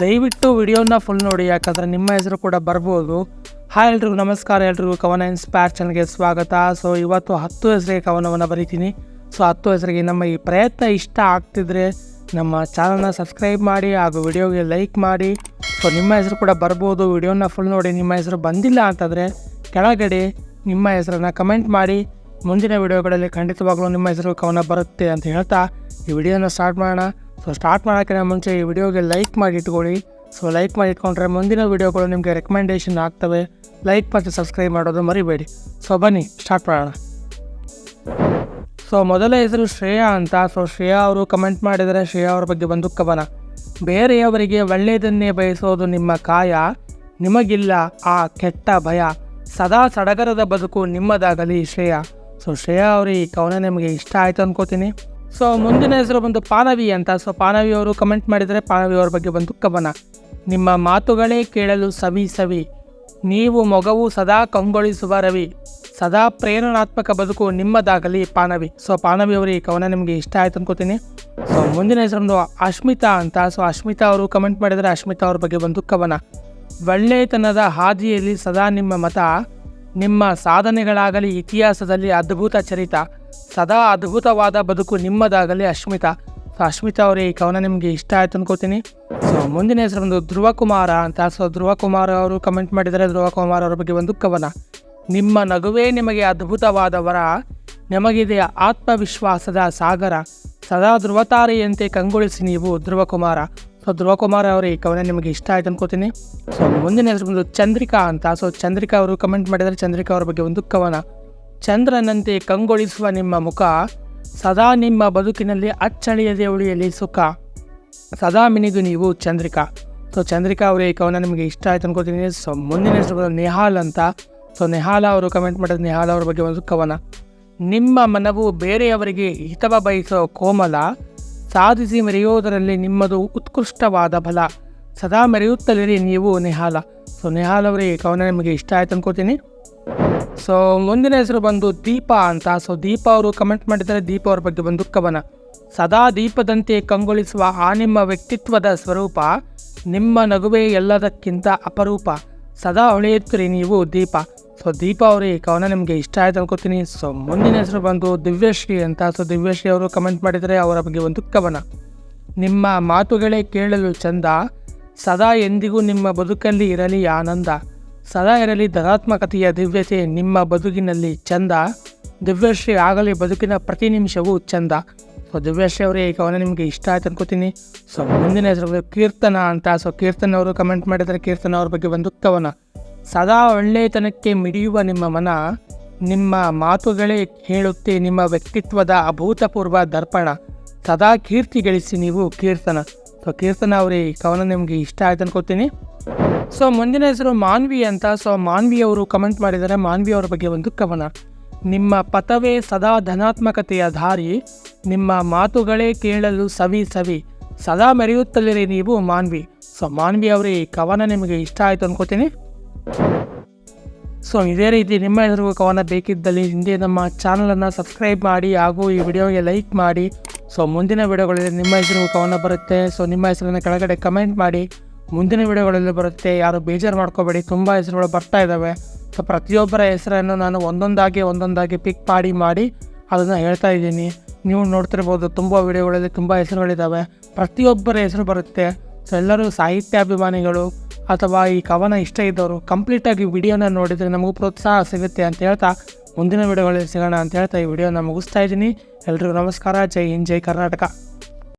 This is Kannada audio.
ದಯವಿಟ್ಟು ವಿಡಿಯೋನ ಫುಲ್ ನೋಡಿ, ಯಾಕಂದರೆ ನಿಮ್ಮ ಹೆಸರು ಕೂಡ ಬರ್ಬೋದು. ಹಾಯ್ ಎಲ್ರಿಗೂ, ನಮಸ್ಕಾರ ಎಲ್ರಿಗೂ. ಕವನ ಇನ್ಸ್ಪೈರ್ ಚಾನಲ್ಗೆ ಸ್ವಾಗತ. ಸೊ ಇವತ್ತು ಹತ್ತು ಹೆಸರಿಗೆ ಕವನವನ್ನು ಬರೀತೀನಿ. ಸೊ ಹತ್ತು ಹೆಸರಿಗೆ ನಮ್ಮ ಈ ಪ್ರಯತ್ನ ಇಷ್ಟ ಆಗ್ತಿದ್ರೆ ನಮ್ಮ ಚಾನಲ್ನ ಸಬ್ಸ್ಕ್ರೈಬ್ ಮಾಡಿ ಹಾಗೂ ವಿಡಿಯೋಗೆ ಲೈಕ್ ಮಾಡಿ. ಸೊ ನಿಮ್ಮ ಹೆಸರು ಕೂಡ ಬರ್ಬೋದು. ವಿಡಿಯೋನ ಫುಲ್ ನೋಡಿ, ನಿಮ್ಮ ಹೆಸರು ಬಂದಿಲ್ಲ ಅಂತಂದರೆ ಕೆಳಗಡೆ ನಿಮ್ಮ ಹೆಸರನ್ನು ಕಮೆಂಟ್ ಮಾಡಿ. ಮುಂದಿನ ವಿಡಿಯೋಗಳಲ್ಲಿ ಖಂಡಿತವಾಗ್ಲೂ ನಿಮ್ಮ ಹೆಸರು, ಕವನ ಬರುತ್ತೆ ಅಂತ ಹೇಳ್ತಾ ಈ ವಿಡಿಯೋನ ಸ್ಟಾರ್ಟ್ ಮಾಡೋಣ. ಸೊ ಸ್ಟಾರ್ಟ್ ಮಾಡೋಕ್ಕಿಂತ ಮುಂಚೆ ಈ ವಿಡಿಯೋಗೆ ಲೈಕ್ ಮಾಡಿ ಇಟ್ಕೊಳ್ಳಿ. ಸೊ ಲೈಕ್ ಮಾಡಿ ಇಟ್ಕೊಂಡ್ರೆ ಮುಂದಿನ ವಿಡಿಯೋಗಳು ನಿಮಗೆ ರೆಕಮೆಂಡೇಷನ್ ಆಗ್ತವೆ. ಲೈಕ್ ಮತ್ತು ಸಬ್ಸ್ಕ್ರೈಬ್ ಮಾಡೋದು ಮರಿಬೇಡಿ. ಸೊ ಬನ್ನಿ ಸ್ಟಾರ್ಟ್ ಮಾಡೋಣ. ಸೊ ಮೊದಲ ಹೆಸರು ಶ್ರೇಯಾ ಅಂತ. ಸೊ ಶ್ರೇಯಾ ಅವರು ಕಮೆಂಟ್ ಮಾಡಿದರೆ ಶ್ರೇಯಾ ಅವರ ಬಗ್ಗೆ ಬಂದು ಕವನ ಬೇರೆಯವರಿಗೆ ಒಳ್ಳೆಯದನ್ನೇ ಬಯಸೋದು ನಿಮ್ಮ ಕಾಯ. ನಿಮಗಿಲ್ಲ ಆ ಕೆಟ್ಟ ಭಯ. ಸದಾ ಸಡಗರದ ಬದುಕು ನಿಮ್ಮದಾಗಲಿ ಶ್ರೇಯಾ. ಸೊ ಶ್ರೇಯಾ ಅವರು, ಈ ಕವನ ನಿಮಗೆ ಇಷ್ಟ ಆಯಿತು ಅನ್ಕೋತೀನಿ. ಸೊ ಮುಂದಿನ ಹೆಸರು ಬಂದು ಪಾನವಿ ಅಂತ. ಸೊ ಪಾನವಿ ಅವರು ಕಮೆಂಟ್ ಮಾಡಿದರೆ ಪಾನವಿ ಅವರ ಬಗ್ಗೆ ಬಂದು ಕವನ ನಿಮ್ಮ ಮಾತುಗಳೇ ಕೇಳಲು ಸವಿ ಸವಿ. ನೀವು ಮೊಗವು ಸದಾ ಕಂಗೊಳಿಸುವ ರವಿ. ಸದಾ ಪ್ರೇರಣಾತ್ಮಕ ಬದುಕು ನಿಮ್ಮದಾಗಲಿ ಪಾನವಿ. ಸೊ ಪಾನವಿ ಅವರು ಈ ಕವನ ನಿಮಗೆ ಇಷ್ಟ ಆಯ್ತು ಅನ್ಕೋತೀನಿ. ಸೊ ಮುಂದಿನ ಹೆಸರೊಂದು ಅಶ್ಮಿತಾ ಅಂತ. ಸೊ ಅಶ್ಮಿತಾ ಅವರು ಕಮೆಂಟ್ ಮಾಡಿದರೆ ಅಶ್ಮಿತಾ ಅವ್ರ ಬಗ್ಗೆ ಬಂದು ಕವನ ಒಳ್ಳೆಯತನದ ಹಾದಿಯಲ್ಲಿ ಸದಾ ನಿಮ್ಮ ಮತ. ನಿಮ್ಮ ಸಾಧನೆಗಳಾಗಲಿ ಇತಿಹಾಸದಲ್ಲಿ ಅದ್ಭುತ ಚರಿತ, ಸದಾ ಅದ್ಭುತವಾದ ಬದುಕು ನಿಮ್ಮದಾಗಲಿ ಅಶ್ಮಿತಾ. ಸೊ ಅಶ್ಮಿತಾ ಅವರೇ, ಈ ಕವನ ನಿಮಗೆ ಇಷ್ಟ ಆಯ್ತು ಅನ್ಕೋತೀನಿ. ಸೊ ಮುಂದಿನ ಹೆಸರು ಒಂದು ಧ್ರುವ ಅಂತ. ಸೊ ಧ್ರುವ ಕುಮಾರ್ ಅವರು ಕಮೆಂಟ್ ಮಾಡಿದರೆ ಧ್ರುವ ಕುಮಾರ್ ಅವರ ಬಗ್ಗೆ ಒಂದು ಕವನ. ನಿಮ್ಮ ನಗುವೇ ನಿಮಗೆ ಅದ್ಭುತವಾದ ವರ. ನಿಮಗಿದೆ ಆತ್ಮವಿಶ್ವಾಸದ ಸಾಗರ. ಸದಾ ಧ್ರುವತಾರೆಯಂತೆ ಕಂಗೊಳಿಸಿ ನೀವು ಧ್ರುವ ಕುಮಾರ ಸೊ ಧ್ರುವ ಕುಮಾರ್ ಅವರ ಈ ಕವನ ನಿಮಗೆ ಇಷ್ಟ ಆಯ್ತು ಅನ್ಕೋತೀನಿ. ಸೊ ಮುಂದಿನ ಹೆಸರು ಬಂದು ಚಂದ್ರಿಕಾ ಅಂತ. ಸೊ ಚಂದ್ರಿಕಾ ಅವರು ಕಮೆಂಟ್ ಮಾಡಿದರೆ, ಚಂದ್ರಿಕಾ ಅವರ ಬಗ್ಗೆ ಒಂದು ಕವನ. ಚಂದ್ರನಂತೆ ಕಂಗೊಳಿಸುವ ನಿಮ್ಮ ಮುಖ, ಸದಾ ನಿಮ್ಮ ಬದುಕಿನಲ್ಲಿ ಅಚ್ಚಳಿಯದೆ ಉಳಿಯಲಿ ಸುಖ. ಸದಾ ಮಿನಿದು ನೀವು ಚಂದ್ರಿಕಾ. ಸೊ ಚಂದ್ರಿಕಾ ಅವರೇ ಈ ಕವನ ನಿಮಗೆ ಇಷ್ಟ ಆಯ್ತು ಅನ್ಕೋತೀನಿ. ಸೊ ಮುಂದಿನ ಹೆಸರು ಬಂದು ನಿಹಾಲ್ ಅಂತ. ಸೊ ನಿಹಾಲ ಅವರು ಕಮೆಂಟ್ ಮಾಡಿದ ನಿಹಾಲ್ ಅವರ ಬಗ್ಗೆ ಒಂದು ಕವನ. ನಿಮ್ಮ ಮನವು ಬೇರೆಯವರಿಗೆ ಹಿತವ ಬಯಸೋ ಕೋಮಲ. ಸಾಧಿಸಿ ಮೆರೆಯೋದರಲ್ಲಿ ನಿಮ್ಮದು ಉತ್ಕೃಷ್ಟವಾದ ಬಲ ಸದಾ ಮೆರೆಯುತ್ತಲಿರಿ ನೀವು ನಿಹಾಲ. ಸೊ, ನಿಹಾಲ್ ಅವರೇ ಕವನ ನಿಮಗೆ ಇಷ್ಟ ಆಯ್ತು ಅನ್ಕೋತೀನಿ. ಸೊ, ಮುಂದಿನ ಹೆಸರು ಬಂದು ದೀಪ ಅಂತ. ಸೊ, ದೀಪ ಅವರು ಕಮೆಂಟ್ ಮಾಡಿದರೆ ದೀಪ ಅವ್ರ ಬಗ್ಗೆ ಬಂದು ಕವನ. ಸದಾ ದೀಪದಂತೆ ಕಂಗೊಳಿಸುವ ಆ ನಿಮ್ಮ ವ್ಯಕ್ತಿತ್ವದ ಸ್ವರೂಪ, ನಿಮ್ಮ ನಗುವೆ ಎಲ್ಲದಕ್ಕಿಂತ ಅಪರೂಪ. ಸದಾ ಹೊಳೆಯುತ್ತೀರಿ ನೀವು ದೀಪ. ಸೊ ದೀಪ ಅವರು ಈ ಕವನ ನಿಮಗೆ ಇಷ್ಟ ಆಯ್ತು ಅನ್ಕೋತೀನಿ. ಸೊ ಮುಂದಿನ ಹೆಸರು ಬಂದು ದಿವ್ಯಶ್ರೀ ಅಂತ. ಸೊ ದಿವ್ಯಶ್ರೀ ಅವರು ಕಮೆಂಟ್ ಮಾಡಿದರೆ ಅವರ ಬಗ್ಗೆ ಒಂದು ಕವನ ನಿಮ್ಮ ಮಾತುಗಳೇ ಕೇಳಲು ಚಂದ. ಸದಾ ಎಂದಿಗೂ ನಿಮ್ಮ ಬದುಕಲ್ಲಿ ಇರಲಿ ಆನಂದ. ಸದಾ ಇರಲಿ ಧನಾತ್ಮಕತೆಯ ದಿವ್ಯತೆ ನಿಮ್ಮ ಬದುಕಿನಲ್ಲಿ ಚಂದ. ದಿವ್ಯಶ್ರೀ ಆಗಲಿ ಬದುಕಿನ ಪ್ರತಿ ನಿಮಿಷವೂ ಚಂದ. ಸೊ ದಿವ್ಯಶ್ರೀ ಅವರೇ ಈ ಕವನ ನಿಮಗೆ ಇಷ್ಟ ಆಯ್ತು ಅನ್ಕೋತೀನಿ. ಸೊ ಮುಂದಿನ ಹೆಸರು ಕೀರ್ತನ ಅಂತ. ಸೊ ಕೀರ್ತನ ಅವರು ಕಮೆಂಟ್ ಮಾಡಿದರೆ ಕೀರ್ತನ ಅವ್ರ ಬಗ್ಗೆ ಒಂದು ಕವನ ಸದಾ ಒಳ್ಳೆಯತನಕ್ಕೆ ಮಿಡಿಯುವ ನಿಮ್ಮ ಮನ, ನಿಮ್ಮ ಮಾತುಗಳೇ ಹೇಳುತ್ತೆ ನಿಮ್ಮ ವ್ಯಕ್ತಿತ್ವದ ಅಭೂತಪೂರ್ವ ದರ್ಪಣ. ಸದಾ ಕೀರ್ತಿ ಗಳಿಸಿ ನೀವು ಕೀರ್ತನ. ಸೊ ಕೀರ್ತನ ಅವರೇ, ಈ ಕವನ ನಿಮಗೆ ಇಷ್ಟ ಆಯ್ತು ಅನ್ಕೋತೀನಿ. ಸೊ ಮುಂದಿನ ಹೆಸರು ಮಾನ್ವಿ ಅಂತ. ಸೊ ಮಾನ್ವಿ ಅವರು ಕಮೆಂಟ್ ಮಾಡಿದ್ದಾರೆ. ಮಾನ್ವಿ ಅವರ ಬಗ್ಗೆ ಒಂದು ಕವನ. ನಿಮ್ಮ ಪಥವೇ ಸದಾ ಧನಾತ್ಮಕತೆಯ ದಾರಿ ನಿಮ್ಮ ಮಾತುಗಳೇ ಕೇಳಲು ಸವಿ ಸವಿ. ಸದಾ ಮೆರೆಯುತ್ತಲಿರಿ ನೀವು ಮಾನ್ವಿ. ಸೊ ಮಾನ್ವಿ ಅವರೇ, ಈ ಕವನ ನಿಮಗೆ ಇಷ್ಟ ಆಯಿತು ಅನ್ಕೋತೀನಿ. ಸೊ, ಇದೇ ರೀತಿ ನಿಮ್ಮ ಹೆಸರಿಗೂ ಕವನ ಬೇಕಿದ್ದಲ್ಲಿ ಹಿಂದೆ ನಮ್ಮ ಚಾನಲನ್ನು ಸಬ್ಸ್ಕ್ರೈಬ್ ಮಾಡಿ ಹಾಗೂ ಈ ವಿಡಿಯೋಗೆ ಲೈಕ್ ಮಾಡಿ. ಸೊ, ಮುಂದಿನ ವಿಡಿಯೋಗಳಲ್ಲಿ ನಿಮ್ಮ ಹೆಸರು ಕವನ ಬರುತ್ತೆ. ಸೊ, ನಿಮ್ಮ ಹೆಸರನ್ನು ಕೆಳಗಡೆ ಕಮೆಂಟ್ ಮಾಡಿ. ಮುಂದಿನ ವಿಡಿಯೋಗಳಲ್ಲಿ ಬರುತ್ತೆ. ಯಾರು ಬೇಜಾರು ಮಾಡ್ಕೋಬೇಡಿ. ತುಂಬ ಹೆಸರುಗಳು ಬರ್ತಾ ಇದ್ದಾವೆ ಸೊ, ಪ್ರತಿಯೊಬ್ಬರ ಹೆಸರನ್ನು ನಾನು ಒಂದೊಂದಾಗಿ ಒಂದೊಂದಾಗಿ ಪಿಕ್ ಮಾಡಿ ಮಾಡಿ ಅದನ್ನು ಹೇಳ್ತಾ ಇದ್ದೀನಿ. ನೀವು ನೋಡ್ತಿರ್ಬೋದು ತುಂಬ ವಿಡಿಯೋಗಳಲ್ಲಿ ತುಂಬ ಹೆಸರುಗಳಿದ್ದಾವೆ ಪ್ರತಿಯೊಬ್ಬರ ಹೆಸರು ಬರುತ್ತೆ. ಸೊ, ಎಲ್ಲರೂ ಸಾಹಿತ್ಯಾಭಿಮಾನಿಗಳು ಅಥವಾ ಈ ಕವನ ಇಷ್ಟ ಇದ್ದವರು ಕಂಪ್ಲೀಟಾಗಿ ವಿಡಿಯೋನ ನೋಡಿದರೆ ನಮಗೂ ಪ್ರೋತ್ಸಾಹ ಸಿಗುತ್ತೆ ಅಂತ ಹೇಳ್ತಾ ಮುಂದಿನ ವಿಡಿಯೋಗಳಲ್ಲಿ ಸಿಗೋಣ ಅಂತ ಹೇಳ್ತಾ ಈ ವಿಡಿಯೋನ ಮುಗಿಸ್ತಾ ಇದ್ದೀನಿ. ಎಲ್ರಿಗೂ ನಮಸ್ಕಾರ. ಜೈ ಹಿಂದ್, ಜೈ ಕರ್ನಾಟಕ.